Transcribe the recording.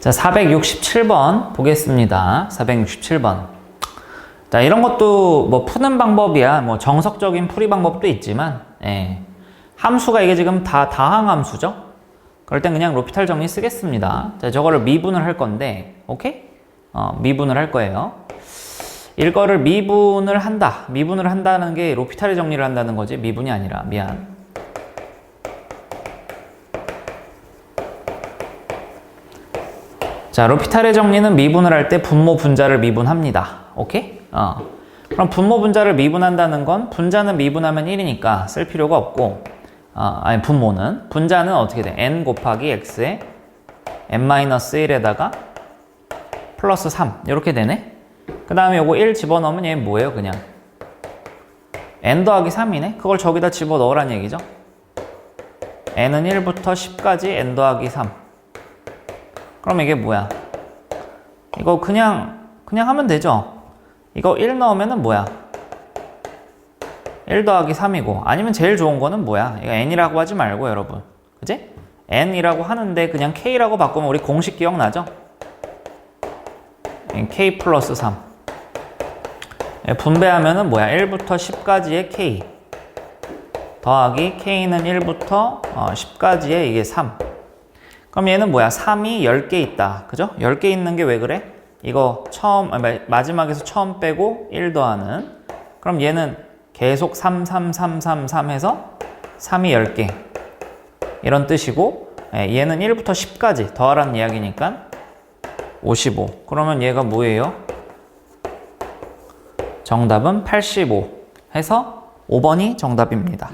자, 467번 보겠습니다. 467번. 자, 이런 것도 뭐 푸는 방법이야. 뭐 정석적인 풀이 방법도 있지만, 예. 함수가 이게 지금 다 다항 함수죠? 그럴 땐 그냥 로피탈 정리 쓰겠습니다. 자, 저거를 미분을 할 건데, 오케이? 어, 미분을 할 거예요. 이거를 미분을 한다. 미분을 한다는 게 로피탈의 정리를 한다는 거지. 미분이 아니라. 미안. 자, 로피탈의 정리는 미분을 할 때 분모 분자를 미분합니다. 오케이? 어. 그럼 분모 분자를 미분한다는 건 분자는 미분하면 1이니까 쓸 필요가 없고 어, 아니 분모는 분자는 어떻게 돼? n 곱하기 x에 n-1에다가 플러스 3 이렇게 되네. 그 다음에 요거 1 집어넣으면 얘 뭐예요? 그냥 n 더하기 3이네. 그걸 저기다 집어넣으란 얘기죠. n은 1부터 10까지 n 더하기 3 그럼 이게 뭐야? 이거 그냥 그냥 하면 되죠. 이거 1 넣으면은 뭐야? 1 더하기 3이고 아니면 제일 좋은 거는 뭐야? 이거 n이라고 하지 말고 여러분. 그지? n이라고 하는데 그냥 k라고 바꾸면 우리 공식 기억나죠? k 플러스 3 예, 분배하면은 뭐야? 1부터 10까지의 k 더하기 k는 1부터 10까지의 이게 3 그럼 얘는 뭐야? 3이 10개 있다. 그죠? 10개 있는 게 왜 그래? 이거 처음, 아니, 마지막에서 처음 빼고 1 더하는. 그럼 얘는 계속 3, 3, 3, 3, 3 해서 3이 10개. 이런 뜻이고, 예, 얘는 1부터 10까지 더하라는 이야기니까 55. 그러면 얘가 뭐예요? 정답은 85 해서 5번이 정답입니다.